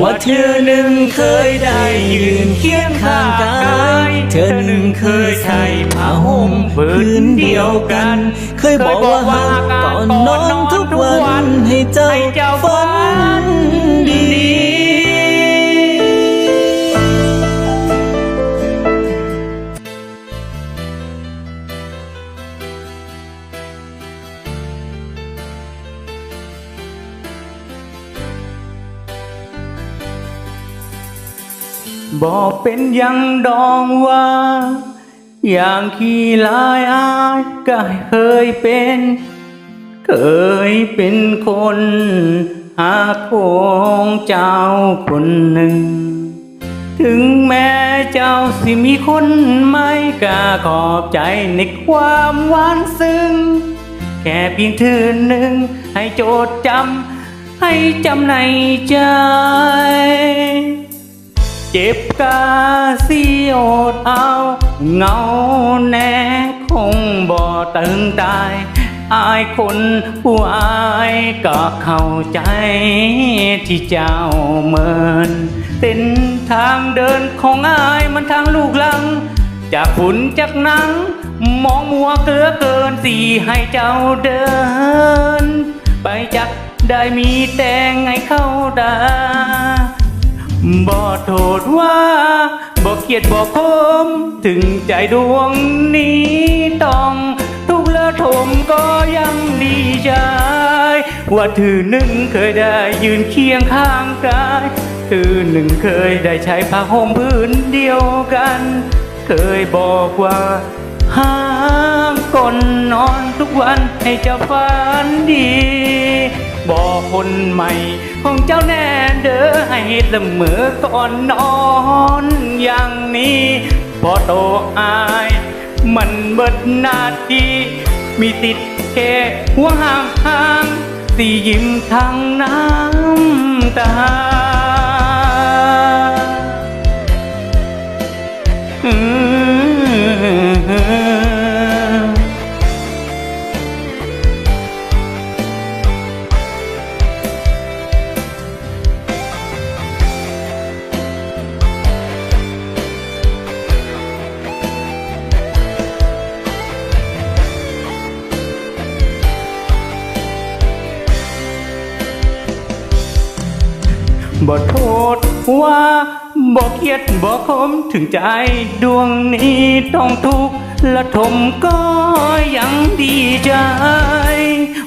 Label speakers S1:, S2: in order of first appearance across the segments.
S1: ว่าเธอหนึ่งเคยได้ยืนเคียงข้างกายเธอหนึ่งเคยใส่ผ้าห่มพื้นเดียวกัน เคยบอกว่าหักก่อนนอน
S2: บอกเป็นยังดองว่า อย่างขี้ลายอายก็เคยเป็น เคยเป็นคนหาของเจ้าคนหนึ่ง ถึงแม้เจ้าสิมีคนไม่กล้าขอบใจในความหวานซึ้ง แค่เพียงเธอหนึ่งให้โจดจำให้จำในใจ เจ็บกาสิอดเอาเงาแน่คงบ่ตึงตายอายคนผู้อายก็เข้าใจที่เจ้าเมินเส้นทางเดินของอายมันทางลูกหลัง จากฝุ่นจากหนัง มองมัวเกลือเกินสีให้เจ้าเดิน ไปจากได้มีแต่ไงเข้าไดา บ่โทษว่าบ่เกียดบ่คม ถึงใจดวงนี้ต้องทุกข์และทมก็ยังดีใจ ว่าถือหนึ่งเคยได้ยืนเคียงข้างกายถือหนึ่งเคยได้ใช้ผ้าห่มพื้นเดียวกัน เคยบอกว่า หาก่อนนอนทุกวันให้เจ้าฝันดี บอกคนใหม่ของเจ้าแน่เด้อให้เสมอก่อนนอนอย่างนี้พอโตอายมันเบิดหนาทีมีติดแค่หัวห่างห่างสียิ้มทางน้ำตาอืม บ่โทษว่าบ่เครียดบ่คมถึงใจดวงนี้ต้องทุกข์และทมก็ยังดีใจ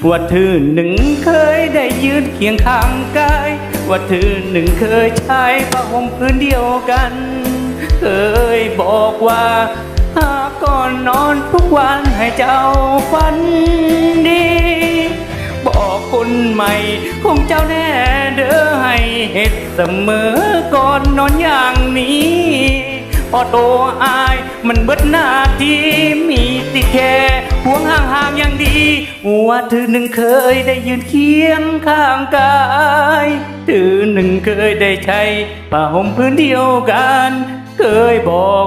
S2: ว่าเธอหนึ่งเคยได้ยืนเคียงข้างกายว่าเธอหนึ่งเคยใช้ผ้าห่มพื้นเดียวกัน เคยบอกว่าหากก่อนนอนทุกวันให้เจ้าฝันด คนใหม่ของเจ้าแน่เด้อให้เฮ็ดเสมอก่อนนอนอย่างนี้พอโตอายมันเบิดหน้าที่มีติดแค่ห่วงห่างห่างๆอย่างดีว่าเธอหนึ่งเคยได้ยืนเคียงข้างกายเธอหนึ่งเคยได้ใช้ผ้าห่มพื้นเดียวกัน เคยบอก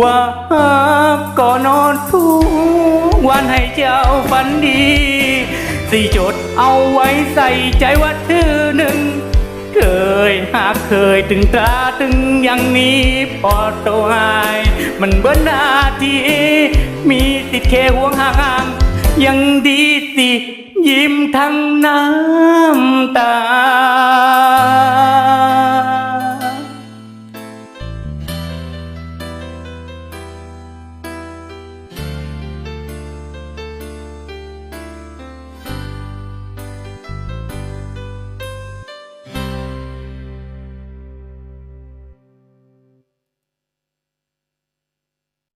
S2: ว่าก่อนนอนทุกวันให้เจ้าฝันดี สี่จุดเอาไว้ใส่ใจว่าเธอหนึ่ง เคยหากเคยถึงตราถึงอย่างนี้พอโตหาย มันเบิ้หนาทีมีติดแค่ห่วงห่างยังดีสิยิ้มทั้งน้ำตา